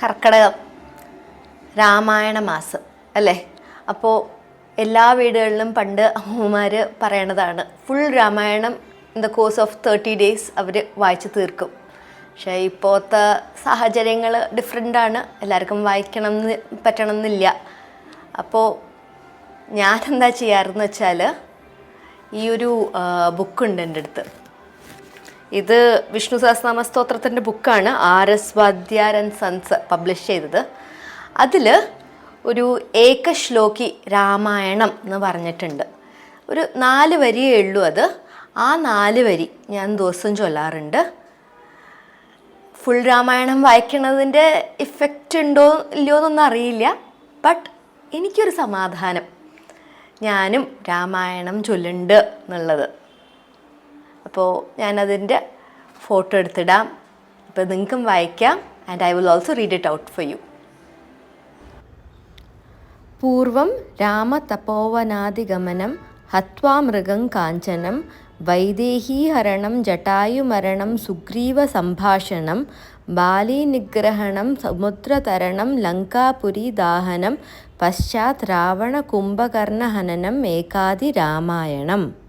കർക്കടകം രാമായണ മാസം അല്ലേ? അപ്പോൾ എല്ലാ വീടുകളിലും പണ്ട് അമ്മമാർ പറയണതാണ് full Ramayanam in the course of thirty days അവർ വായിച്ചു തീർക്കും. പക്ഷേ ഇപ്പോഴത്തെ സാഹചര്യങ്ങൾ ഡിഫറെന്റാണ് എല്ലാവർക്കും വായിക്കണം എന്ന് പറ്റണം എന്നില്ല അപ്പോൾ ഞാനെന്താ ചെയ്യാറെന്ന് വെച്ചാൽ ഈ ഒരു ബുക്കുണ്ട് എന്റെ അടുത്ത്. ഇത് വിഷ്ണു സഹസ്രനാമ സ്തോത്രത്തിന്റെ ബുക്കാണ് R S Vadhyaran sons publish ചെയ്തത്. അതിൽ ഒരു ഏകശ്ലോകി രാമായണം എന്ന് പറഞ്ഞിട്ടുണ്ട്. ഒരു നാല് വരിയേ ഉള്ളൂ അത്. ആ നാല് വരി ഞാൻ ദിവസം ചൊല്ലാറുണ്ട്. ഫുൾ രാമായണം വായിക്കണതിന്റെ ഇഫക്റ്റ് ഉണ്ടോ ഇല്ലയോ എന്നൊന്നും അറിയില്ല. ബട്ട് എനിക്കൊരു സമാധാനം. ഞാനും രാമായണം ചൊല്ലുണ്ട് എന്നുള്ളത്. അപ്പോൾ ഞാനതിന്റെ ഫോട്ടോ എടുത്തിടാം. അപ്പോൾ നിങ്ങൾക്കും വായിക്കാം. And I will also read it out for you പൂർവം രാമതപോവനാദിഗമനം ഹത്വാമൃഗം കാഞ്ചനം വൈദേഹീഹരണം ജടായുമരണം സുഗ്രീവസംഭാഷണം ബാലീനിഗ്രഹണം സമുദ്രതരണം ലങ്കാപുരി ദാഹനം പശ്ചാത് രാവണകുംഭകർണഹനനം ഏകാദി രാമായണം.